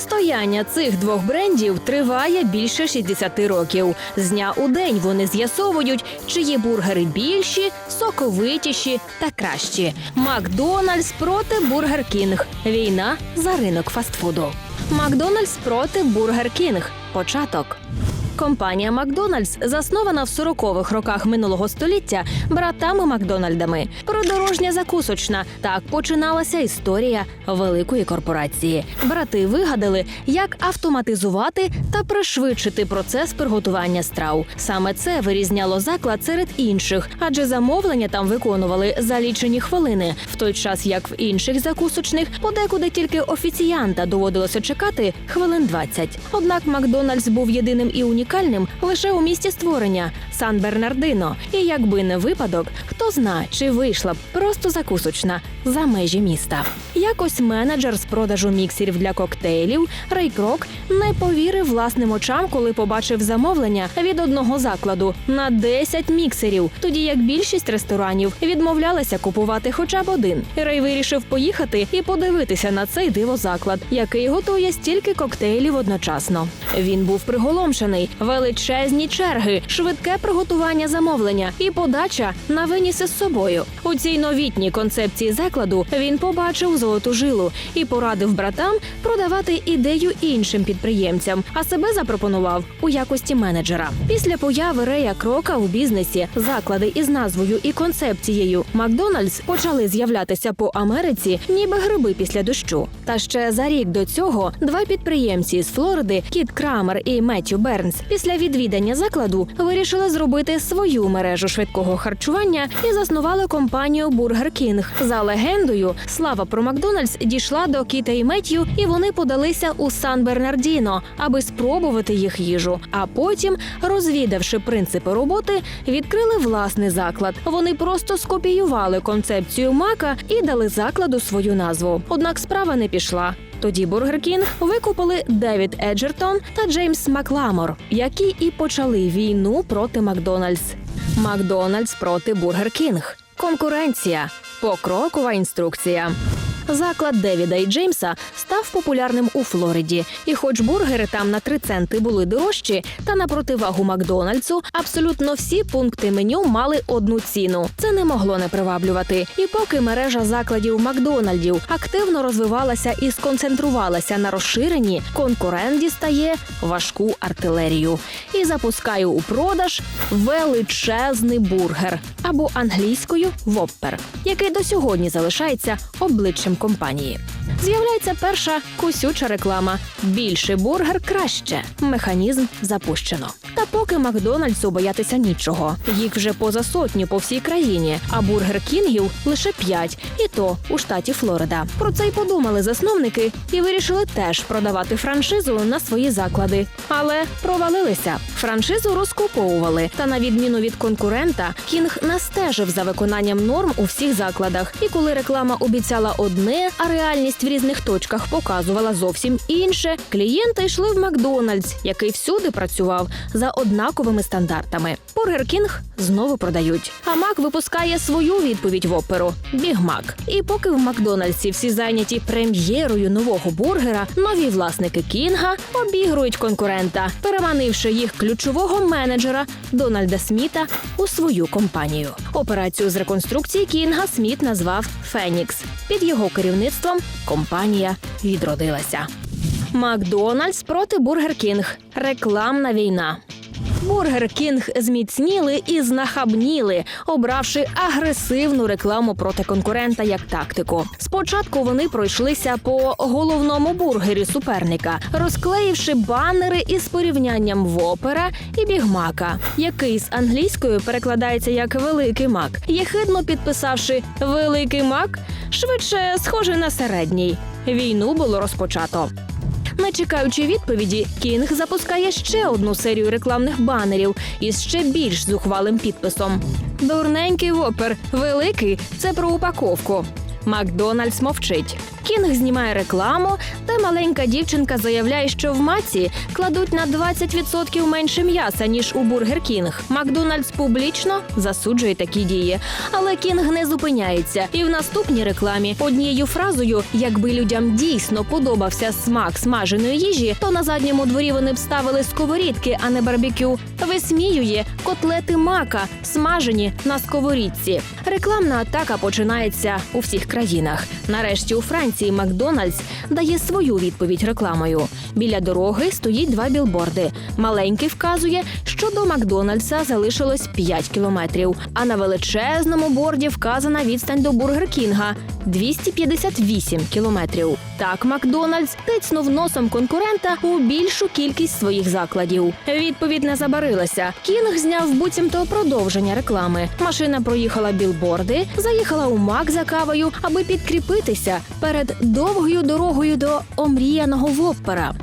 Протистояння цих двох брендів триває більше 60 років. З дня у день вони з'ясовують, чиї бургери більші, соковитіші та кращі. Макдональдс проти Бургер Кінг. Війна за ринок фастфуду. Макдональдс проти Бургер Кінг. Початок. Компанія Макдональдс заснована в 40-х роках минулого століття братами Макдональдами. Продорожня закусочна. Так починалася історія великої корпорації. Брати вигадали, як автоматизувати та пришвидшити процес приготування страв. Саме це вирізняло заклад серед інших, адже замовлення там виконували за лічені хвилини, в той час як в інших закусочних подекуди тільки офіціянта доводилося чекати хвилин 20. Однак Макдональдс був єдиним і унікальним лише у місті створення Сан Бернардино. І якби не випадок, хто зна, чи вийшла б просто закусочна за межі міста. Якось менеджер з продажу міксерів для коктейлів Рей Крок не повірив власним очам, коли побачив замовлення від одного закладу на 10 міксерів, тоді як більшість ресторанів відмовлялися купувати хоча б один. Рей вирішив поїхати і подивитися на цей дивозаклад, який готує стільки коктейлів одночасно. Він був приголомшений, величезні черги, швидке приготування замовлення і подача на виніс із собою. У цій новітній концепції закладу він побачив золоту жилу і порадив братам продавати ідею іншим підприємцям, а себе запропонував у якості менеджера. Після появи Рея Крока у бізнесі заклади із назвою і концепцією Макдональдс почали з'являтися по Америці, ніби гриби після дощу. Та ще за рік до цього два підприємці з Флориди Кіт Крамер і Меттю Бернс після відвідання закладу вирішили зробити свою мережу швидкого харчування і заснували компанію Бургер Кінг. За легендою, слава про Макдональдс дійшла до Кіта і Меттю, і вони подалися у Сан Бернардіно, аби спробувати їх їжу. А потім, розвідавши принципи роботи, відкрили власний заклад. Вони просто скопіювали концепцію мака і дали закладу свою назву. Однак справа не пішла. Тоді Бургер Кінг викупили Девід Еджертон та Джеймс Макламор, які і почали війну проти Макдональдс. Макдональдс проти Бургер Кінг. Конкуренція. Покрокова інструкція. Заклад Девіда і Джеймса став популярним у Флориді, і хоч бургери там на 3 центи були дорожчі, та на противагу Макдональдсу абсолютно всі пункти меню мали одну ціну. Це не могло не приваблювати. І поки мережа закладів Макдональдів активно розвивалася і сконцентрувалася на розширенні, конкурент дістає важку артилерію і запускає у продаж величезний бургер або англійською воппер, який до сьогодні залишається обличчям компанії. З'являється перша кусюча реклама: більше бургер краще. Механізм запущено. Та поки Макдональдсу боятися нічого. Їх вже поза сотню по всій країні, а бургер кінгів лише п'ять, і то у штаті Флорида. Про це й подумали засновники і вирішили теж продавати франшизу на свої заклади. Але провалилися. Франшизу розкуповували. Та на відміну від конкурента, кінг настежив за виконанням норм у всіх закладах. І коли реклама обіцяла одне, а реальність в різних точках показувала зовсім інше, клієнти йшли в Макдональдс, який всюди працював за однаковими стандартами. Бургер Кінг знову продають. А Мак випускає свою відповідь в оперу Біг Мак. І поки в Макдональдсі всі зайняті прем'єрою нового бургера, нові власники Кінга обігрують конкурента, переманивши їх ключового менеджера Дональда Сміта у свою компанію. Операцію з реконструкції Кінга Сміт назвав Фенікс. Під його керівництвом компанія відродилася. Макдональдс проти Бургер Кінг. Рекламна війна. Бургер Кінг зміцніли і знахабніли, обравши агресивну рекламу проти конкурента як тактику. Спочатку вони пройшлися по головному бургері суперника, розклеївши банери із порівнянням Вопера і Бігмака, який з англійською перекладається як Великий Мак, єхидно підписавши Великий Мак, швидше схожий на середній. Війну було розпочато. Не чекаючи відповіді, Кінг запускає ще одну серію рекламних банерів із ще більш зухвалим підписом. Дурненький вопер, великий це про упаковку. Макдональдс мовчить. Кінг знімає рекламу, де маленька дівчинка заявляє, що в маці кладуть на 20% менше м'яса ніж у Бургер Кінг. Макдональдс публічно засуджує такі дії. Але Кінг не зупиняється. І в наступній рекламі однією фразою, якби людям дійсно подобався смак смаженої їжі, то на задньому дворі вони б ставили сковорідки, а не барбекю. Висміює котлети мака, смажені на сковорідці. Рекламна атака починається у всіх країнах. Нарешті у Франції Макдональдс дає свою відповідь рекламою. Біля дороги стоїть два білборди. Маленький вказує, що до Макдональдса залишилось 5 кілометрів. А на величезному борді вказана відстань до Бургер Кінга 258 кілометрів. Так Макдональдс тицнув носом конкурента у більшу кількість своїх закладів. Відповідь не забарилася. Кінг зняв буцімто продовження реклами. Машина проїхала білборди, заїхала у Мак за кавою, аби підкріпитися перед довгою дорогою до омріяного Воппера.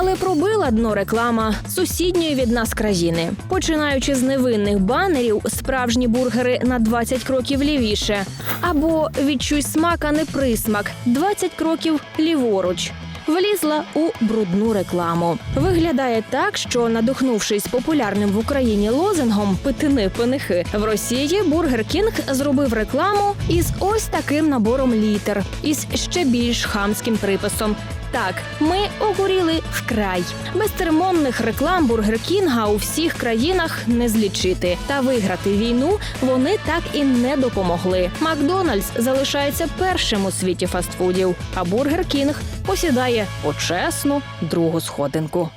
Але пробила дно реклама сусідньої від нас країни, починаючи з невинних банерів, справжні бургери на 20 кроків лівіше, або відчуй смак, а не присмак 20 кроків ліворуч. Влізла у брудну рекламу. Виглядає так, що надихнувшись популярним в Україні лозингом питини пенихи в Росії Бургер Кінг зробив рекламу із ось таким набором літер, із ще більш хамським приписом. Так, ми огоріли вкрай. Безцеремонних реклам Бургер Кінга у всіх країнах не злічити. Та виграти війну вони так і не допомогли. Макдональдс залишається першим у світі фастфудів, а Бургер Кінг посідає почесну другу сходинку.